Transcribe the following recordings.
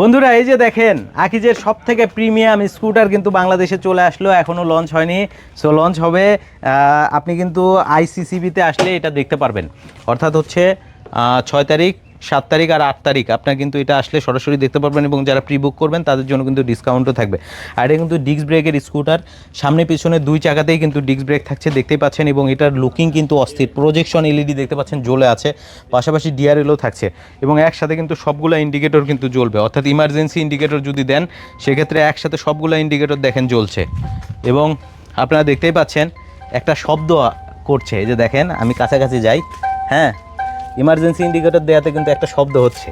বন্ধুরা, এই যে দেখেন, আকিজের সব থেকে প্রিমিয়াম স্কুটার কিন্তু বাংলাদেশে চলে আসলো এখনও লঞ্চ হয়নি। সো লঞ্চ হবে আপনি কিন্তু আইসিসিবিতে আসলে এটা দেখতে পারবেন। অর্থাৎ হচ্ছে ছয় তারিখ সাত তারিখ আর আট তারিখ। আপনার কিন্তু এটা আসলে সরাসরি দেখতে পারবেন এবং যারা প্রি বুক করবেন, তাদের জন্য কিন্তু ডিসকাউন্টও থাকবে। আর এটা কিন্তু ডিস্ক ব্রেকের স্কুটার সামনে পিছনে দুই চাকাতেই কিন্তু ডিস্ক ব্রেক থাকছে, দেখতেই পাচ্ছেন এবং এটার লুকিং কিন্তু অস্থির। প্রজেকশন এলইডি দেখতে পাচ্ছেন, জ্বলে আছে, পাশাপাশি ডিআরএলও থাকছে এবং একসাথে কিন্তু সবগুলো ইন্ডিকেটর কিন্তু জ্বলবে। অর্থাৎ ইমার্জেন্সি ইন্ডিকেটর যদি দেন, সেক্ষেত্রে একসাথে সবগুলো ইন্ডিকেটর দেখেন জ্বলছে। এবং আপনারা দেখতেই পাচ্ছেন, একটা শব্দ করছে যে দেখেন, আমি কাছাকাছি যাই। হ্যাঁ ইমার্জেন্সি ইন্ডিকেটর দেওয়াতে কিন্তু একটা শব্দ হচ্ছে।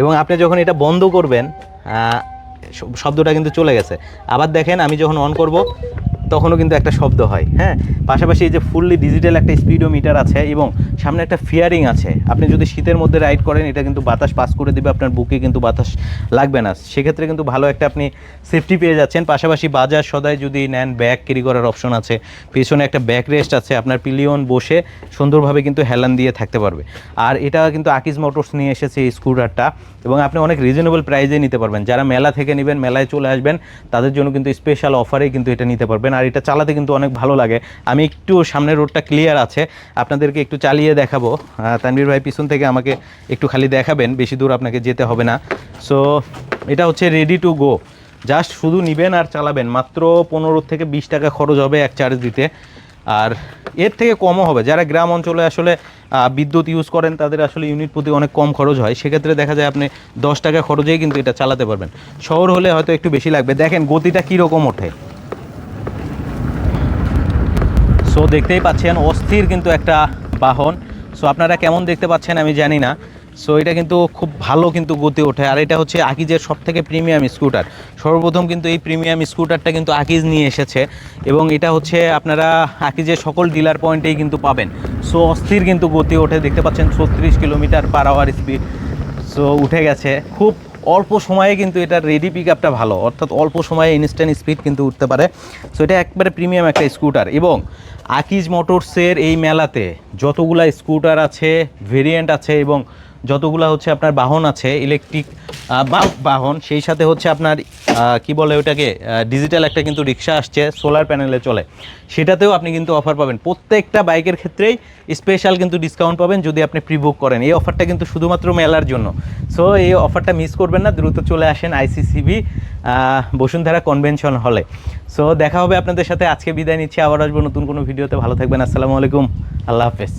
এবং আপনি যখন এটা বন্ধ করবেন শব্দটা কিন্তু চলে গেছে। আবার দেখেন আমি যখন অন করব তখনও কিন্তু একটা শব্দ হয় হ্যাঁ? পাশাপাশি এই যে ফুললি ডিজিটাল একটা স্পিডোমিটার আছে এবং সামনে একটা ফিয়ারিং আছে। আপনি যদি শীতের মধ্যে রাইড করেন, এটা কিন্তু বাতাস পাস করে দিবে, আপনার বুকে কিন্তু বাতাস লাগবে না। সেক্ষেত্রে কিন্তু ভালো একটা আপনি সেফটি পেয়ে যাচ্ছেন। পাশাপাশি বাজার সদায় যদি নেন ব্যাগ ক্যারি করার অপশন আছে। পেছনে একটা ব্যাক রেস্ট আছে, আপনার পিলিয়ন বসে সুন্দরভাবে কিন্তু হেলান দিয়ে থাকতে পারবে। আর এটা কিন্তু আকিজ মোটরস নিয়ে এসেছে এই স্কুটারটা এবং আপনি অনেক রিজনেবল প্রাইজে নিতে পারবেন। যারা মেলা থেকে নেবেন, মেলায় চলে আসবেন, তাদের জন্য কিন্তু স্পেশাল অফারে কিন্তু এটা নিতে পারবেন। আর এটা চালাতে কিন্তু অনেক ভালো লাগে। আমি একটু সামনের রোডটা ক্লিয়ার আছে আপনাদেরকে একটু চালিয়ে দেখাবো। আহ, তানভীর ভাই পিছন থেকে আমাকে একটু খালি দেখাবেন বেশি দূর আপনাকে যেতে হবে না। সো এটা হচ্ছে রেডি টু গো জাস্ট শুধু নিবেন আর চালাবেন মাত্র পনেরো থেকে বিশ টাকা খরচ হবে এক চার্জ দিতে। আর এর থেকে কমও হবে। যারা গ্রাম অঞ্চলে আসলে বিদ্যুৎ ইউজ করেন তাদের আসলে ইউনিট প্রতি অনেক কম খরচ হয়। সেক্ষেত্রে দেখা যায় আপনি দশ টাকা খরচেই কিন্তু এটা চালাতে পারবেন। শহর হলে হয়তো একটু বেশি লাগবে। দেখেন গতিটা কীরকম ওঠে। সো দেখতেই পাচ্ছেন, অস্থির কিন্তু একটা বাহন। সো আপনারা কেমন দেখতে পাচ্ছেন আমি জানি না। সো এটা কিন্তু খুব ভালো কিন্তু গতি ওঠে। আর এটা হচ্ছে আকিজের সব থেকে প্রিমিয়াম স্কুটার। সর্বপ্রথম কিন্তু এই প্রিমিয়াম স্কুটারটা কিন্তু আকিজ নিয়ে এসেছে। এবং এটা হচ্ছে আপনারা আকিজের সকল ডিলার পয়েন্টেই কিন্তু পাবেন। সো অস্থির কিন্তু গতি ওঠে। দেখতে পাচ্ছেন, ছত্রিশ kilometre per hour speed so উঠে গেছে। খুব অল্প সময়ে কিন্তু এটার রেডি পিক আপটা ভালো। অর্থাৎ অল্প সময়ে ইনস্ট্যান্ট স্পিড কিন্তু উঠতে পারে। সো এটা একবারে প্রিমিয়াম একটা স্কুটার। এবং আকিজ মোটরসের এই মেলাতে যতগুলা স্কুটার আছে ভেরিয়েন্ট আছে এবং যতগুলা হচ্ছে আপনার বাহন আছে ইলেকট্রিক বাহন, সেই সাথে হচ্ছে আপনার কি বলে ওটাকে ডিজিটাল একটা কিন্তু রিক্সা আসছে সোলার প্যানেলে চলে। সেটাতেও আপনি কিন্তু অফার পাবেন। প্রত্যেকটা বাইকের ক্ষেত্রেই স্পেশাল কিন্তু ডিসকাউন্ট পাবেন যদি আপনি প্রি বুক করেন। এই অফারটা কিন্তু শুধুমাত্র মেলার জন্য। সো এই অফারটা মিস করবেন না, দ্রুত চলে আসেন আইসিসিবি বসুন্ধরা কনভেনশন হলে সো দেখা হবে আপনাদের সাথে। আজকে বিদায় নিচ্ছি। আবার আসব নতুন কোনো ভিডিওতে। ভালো থাকবেন। আসসালামু আলাইকুম। আল্লাহ হাফেজ।